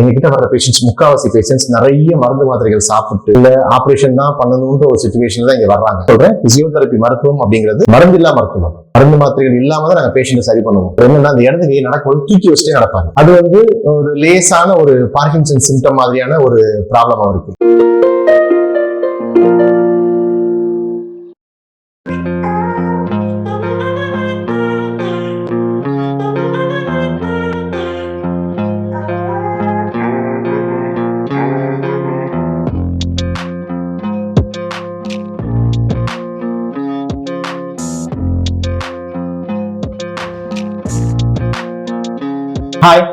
எங்ககிட்ட வர பேஷண்ட்ஸ் முக்காவாசி பேஷண்ட்ஸ் நிறைய மருந்து மாத்திரைகள் சாப்பிட்டு இல்ல ஆபரேஷன் தான் பண்ணணும்ன்ற ஒரு சுச்சுவேஷன் தான் இங்க வர்றாங்க. சொல்றேன் பிசியோதெரபி மருத்துவம் அப்படிங்கிறது மருந்து இல்லா மருத்துவம். மருந்து மாத்திரைகள் இல்லாம தான் நாங்க பேஷண்ட் சரி பண்ணுவோம். என்னன்னா அந்த இடத்துக்கு நடக்கும் தூக்கி வச்சுட்டே நடப்பாங்க. அது வந்து ஒரு லேசான ஒரு பார்க்கின்சன் சிம்டம் மாதிரியான ஒரு ப்ராப்ளமா இருக்கு ஹாய்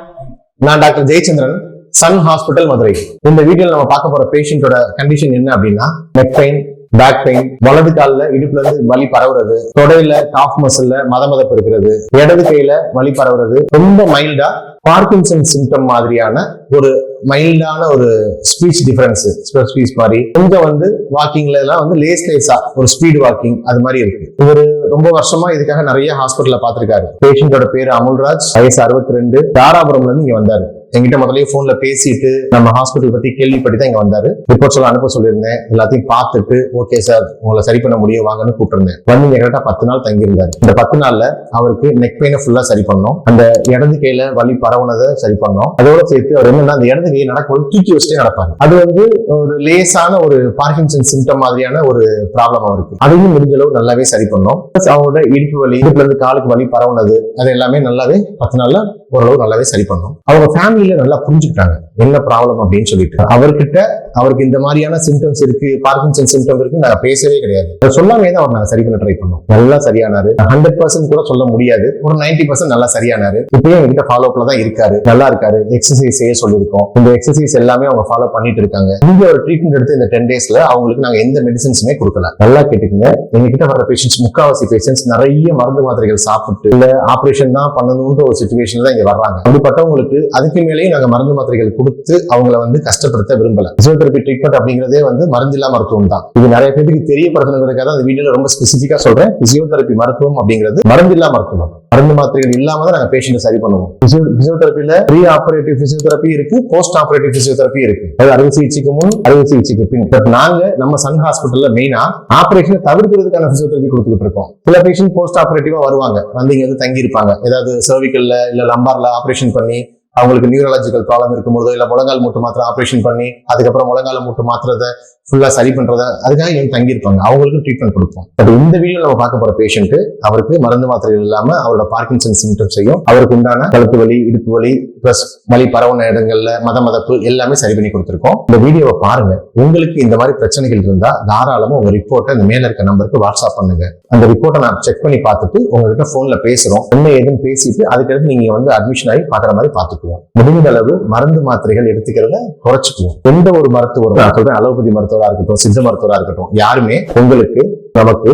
நான் doctor Jayachandran Sun Hospital Madurai. இந்த வீடியோல நம்ம பார்க்க போற பேஷண்டோட கண்டிஷன் என்ன அப்படின்னா நெக் பெயின் பேக் பெயின் வலது காலில் இடுப்புல இருந்து வலி பரவுறது தொடையில காஃப் மசில்ல மதமதப்பு இருக்கிறது இடது கையில வலி பரவுறது ரொம்ப மைல்டா பார்க்கின்சன் சிம்டம் மாதிரியான ஒரு மைல்டான ஒரு ஸ்பீச் டிஃபரன்ஸ் ஸ்பீச் மாதிரி. கொஞ்சம் வந்து வாக்கிங்ல எல்லாம் வந்து லேஸ் லேஸா ஒரு ஸ்பீட் வாக்கிங் அது மாதிரி இருக்கு. இவர் ரொம்ப வருஷமா இதுக்காக நிறைய ஹாஸ்பிட்டல்ல பாத்திருக்காரு பேஷண்டோட பேரு அமுல்ராஜ் வயசு அறுபத்தி ரெண்டு தாராபுரம்ல இருந்து இங்க வந்தாரு. எங்கிட்ட முதல்லயே போன்ல பேசிட்டு நம்ம ஹாஸ்பிட்டல் பத்தி கேள்விப்பட்டு தான் இங்க வந்தாரு. ரிப்போர்ட்ஸ் எல்லாம் அனுப்ப சொல்லியிருந்தேன். எல்லாத்தையும் பார்த்துட்டு ஓகே சார் உங்களை சரி பண்ண முடியும் வாங்கன்னு கூப்பிட்டுருந்தேன். வந்து இங்க கரெக்டா பத்து நாள் தங்கியிருந்தாரு. இந்த பத்து நாள்ல அவருக்கு நெக் பெயினை ஃபுல்லா சரி பண்ணோம். அந்த இடது கையில வலி பரவுனதை சரி பண்ணோம். அதோட சேர்த்து அவர் என்னன்னா அந்த இடது கையை நடக்கும் தூக்கி வச்சுட்டே நடப்பாரு. அது வந்து ஒரு லேசான ஒரு பார்க்கின்சன் சிம்டம் மாதிரியான ஒரு ப்ராப்ளம் அவருக்கு. அதையும் முடிஞ்ச அளவு நல்லாவே சரி பண்ணோம். அவரோட இடுப்பு வலி இடுப்புல இருந்து காலுக்கு வலி பரவுனது அது எல்லாமே நல்லாவே பத்து நாள்ல ஓரளவு நல்லாவே சரி பண்ணோம். அவங்க ஃபேமிலியில நல்லா புரிஞ்சுக்கிட்டாங்க. என்ன ப்ராப்ளம் அப்படின்னு சொல்லிட்டு. அவர்கிட்ட அவருக்கு இந்த மாதிரியான சிம்டம்ஸ் இருக்கு பார்க்கின்சன் சிம்டம் இருக்கு நாங்க பேசவே கிடையாது. சொல்லாமே தான் அவர் நாங்க சரி பண்ண ட்ரை பண்ணோம். நல்லா சரியானாரு. ஹண்ட்ரட் பர்சன்ட் கூட சொல்ல முடியாது. ஒரு 90% பர்சன்ட் நல்லா சரியானாரு. இப்பயும் எங்ககிட்ட ஃபாலோ அப்ல தான் இருக்காரு. நல்லா இருக்காரு. எக்ஸசைஸ் செய்ய சொல்லியிருக்கோம். இந்த எக்ஸசைஸ் எல்லாமே அவங்க ஃபாலோ பண்ணிட்டு இருக்காங்க. இங்க ஒரு ட்ரீட்மெண்ட் எடுத்து இந்த டென் டேஸ்ல அவங்களுக்கு நாங்க எந்த மெடிசன்ஸுமே கொடுக்கல. நல்லா கேட்டுக்கங்க. எங்ககிட்ட வர பேஷண்ட்ஸ் முக்காவாசி பேஷண்ட்ஸ் நிறைய மருந்து மாத்திரைகள் சாப்பிட்டு இல்ல ஆபரேஷன் தான் பண்ணணும்ன்ற ஒரு சுச்சுவேஷன் தான் இங்க வர்றாங்க. அப்படிப்பட்டவங்களுக்கு அதுக்கு மேலேயும் நாங்கள் மருந்து மாத்திரைகள் கொடுத்து அவங்கள வந்து கஷ்டப்படுத்த விரும்பல. பிசியோதெரபி ட்ரீட்மெண்ட் அப்படிங்கிறதே வந்து மருந்தில்லா மருத்துவம் தான். இது நிறைய பேருக்கு தெரியப்படுத்தணுங்கிறதுக்காக அந்த வீடியோல ரொம்ப ஸ்பெசிஃபிக்கா சொல்றேன். பிசியோதெரபி மருத்துவம் அப்படிங்கிறது மருந்தில்லா மருத்துவம். மருந்து மாத்திரைகள் இல்லாம தான் நாங்க பேஷண்ட் சரி பண்ணுவோம். பிசியோதெரபியில ப்ரீ ஆபரேட்டிவ் பிசியோதெரபி இருக்கு போஸ்ட் ஆபரேட்டிவ் பிசியோதெரபி இருக்கு. அதாவது அறுவை சிகிச்சைக்கு முன் அறுவை சிகிச்சைக்கு பின். பட் நாங்க நம்ம சன் ஹாஸ்பிட்டல்ல மெயினா ஆபரேஷனை தவிர்க்கிறதுக்கான பிசியோதெரபி கொடுத்துட்டு இருக்கோம். சில பேஷண்ட் போஸ்ட் ஆபரேட்டிவா வருவாங்க. வந்து இங்க வந்து தங்கி இருப்பாங்க ஏதாவது சர்விக்கல்ல இல்ல லம்பார்ல ஆபரேஷன் பண்ணி அவங்களுக்கு நியூரலாஜிக்கல் ப்ராப்ளம் இருக்கும்போதோ இல்ல முழங்கால் மூட்டு மாத்திரை ஆபரேஷன் பண்ணி அதுக்கப்புறம் முழங்கால மூட்டு மாத்திரத்தை ஃபுல்லா சரி பண்றத அதுக்காக இவங்க தங்கியிருப்பாங்க. அவங்களுக்கும் ட்ரீட்மெண்ட் கொடுப்போம். பட் இந்த வீடியோ நம்ம பார்க்க போகிற பேஷண்ட்டு அவருக்கு மருந்து மாத்திரைகள் இல்லாமல் அவரோட பார்க்கின்சன் சிம்டம்ஸையும் அவருக்கு உண்டான கழுத்து வலி இடுப்பு வலி ப்ளஸ் வலி பரவன இடங்கள்ல மத மதப்பு எல்லாமே சரி பண்ணி கொடுத்துருக்கோம். இந்த வீடியோவை பாருங்க. உங்களுக்கு இந்த மாதிரி பிரச்சனைகள் இருந்தால் தாராளமாக உங்க ரிப்போர்ட்டை இந்த மேல இருக்க நம்பருக்கு வாட்ஸ்அப் பண்ணுங்க. அந்த ரிப்போர்ட்டை நான் செக் பண்ணி பார்த்துட்டு உங்ககிட்ட ஃபோனில் பேசுறோம். என்ன ஏதுன்னு பேசிட்டு அதுக்கடுத்து நீங்க வந்து அட்மிஷன் ஆகி பார்க்குற மாதிரி பார்த்துக்குவோம். முடிந்த அளவு மருந்து மாத்திரைகள் எடுத்துக்கிறத குறைச்சிக்குவோம். எந்த ஒரு மருத்துவரும் நான் சொல்கிறேன் அலோபதி மருத்துவராக இருக்கட்டும் சித்த மருத்துவரா இருக்கட்டும் யாருமே உங்களுக்கு நமக்கு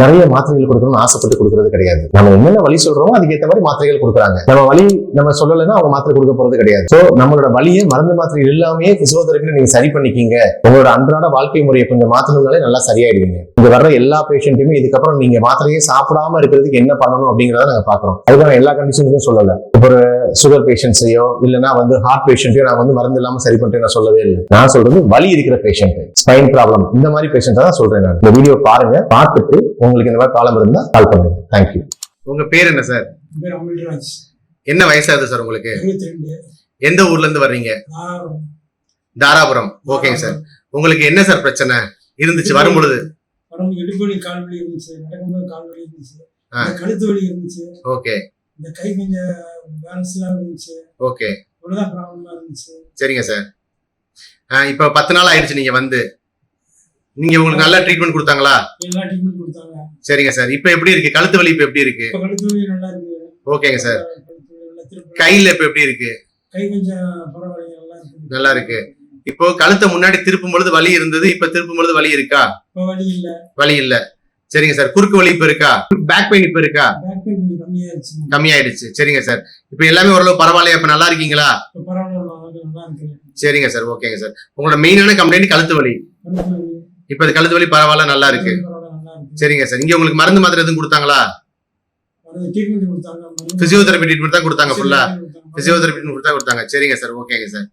நிறைய மாத்திரைகள் கொடுக்கணும்னு ஆசைப்பட்டு கொடுக்கறது கிடையாது. நம்ம என்னென்ன வழி சொல்றோமோ அதுக்கேற்ற மாதிரி மாத்திரைகள் கொடுக்குறாங்க. நம்ம வழி நம்ம சொல்லலைன்னா அவங்க மாத்திரை கொடுக்க போறது கிடையாது. ஸோ நம்மளோட வழியை மருந்து மாத்திரைகள் இல்லாமயே பிசியோதெரபில நீங்க சரி பண்ணிக்கிங்க. உங்களோட அன்றாட வாழ்க்கை முறையை கொஞ்சம் மாத்தணும்னாலே நல்லா சரியாயிடுவீங்க. இங்க வர்ற எல்லா பேஷண்ட்டுமே இதுக்கப்புறம் நீங்க மாத்திரையே சாப்பிடாம இருக்கிறதுக்கு என்ன பண்ணணும் அப்படிங்கிறத நாங்க பாக்குறோம் அதுக்கான எல்லா கண்டிஷனுக்கும் சொல்லல. ஒரு சுகர் பேஷண்ட்ஸையோ இல்லைன்னா வந்து ஹார்ட் பேஷண்ட்டையோ நான் வந்து மருந்து இல்லாம சரி பண்ணிட்டு நான் சொல்லவே இல்லை. நான் சொல்றது வலி இருக்கிற பேஷண்ட் ஸ்பைன் ப்ராப்ளம் இந்த மாதிரி பேஷண்ட் தான் சொல்றேன் நான். இந்த வீடியோ பாருங்க பார்த்துட்டு உங்களுக்கு இந்த மாதிரி ப்ராப்ளம் இருந்தா கால் பண்ணுங்க. தேங்க்யூ உங்க பேர் என்ன சார் என்ன வயசாகுது சார் உங்களுக்கு? எந்த ஊர்ல இருந்து வர்றீங்க? தாராபுரம். ஓகேங்க சார் உங்களுக்கு என்ன சார் பிரச்சனை? இருந்துச்சு வரும் பொழுது உடம்பு இடுப்பு வலி கால் வலி இருந்துச்சு நடக்கும்போது கால் வலி இருந்துச்சு ஆ. இந்த கழுத்து வலி இருந்துச்சு ஓகே இந்த கை கொஞ்சம் பேலன்ஸ் எல்லாம் இருந்துச்சு ஓகே இவ்வளவுதான் ப்ராப்ளமா இருந்துச்சு. சரிங்க சார் இப்ப பத்து நாள் ஆயிடுச்சு நீங்க வந்து. நீங்க உங்களுக்கு நல்ல ட்ரீட்மெண்ட் கொடுத்தாங்களா? சரிங்க சார். இப்ப எப்படி இருக்கு? கழுத்து வலி இப்ப எப்படி இருக்கு. ஓகேங்க சார். கையில இப்ப எப்படி இருக்கு? பரவாயில்ல நல்லா இருக்கு. இப்போ கழுத்தை முன்னாடி திருப்பும் பொழுது வலி இருந்தது இப்ப திருப்பும் பொழுது வலி இருக்கா? வலி இல்ல. சரிங்க சார். குறுக்கு வலி இப்ப இருக்கா? பேக் பெயின் இப்ப இருக்கா கம்மியாயிடுச்சு. சரிங்க சார். இப்போ எல்லாமே ஓரளவு பரவாயில்லையா? இப்ப நல்லா இருக்கீங்களா? பரவாயில்ல சரிங்க சார். ஓகேங்க சார். உங்களோட மெயினான கம்ப்ளைண்ட் கழுத்து வலி. இப்ப அது கழுத்து வலி பரவாயில்ல நல்லா இருக்கு. சரிங்க சார். இங்க உங்களுக்கு மருந்து மாத்திரை எதுவும் கொடுத்தாங்களா? பிசியோதெரபி ட்ரீட்மெண்ட் தான் கொடுத்தாங்க ஃபுல்லா. பிசியோதெரபி கொடுத்தா கொடுத்தாங்க. சரிங்க சார். ஓகேங்க சார்.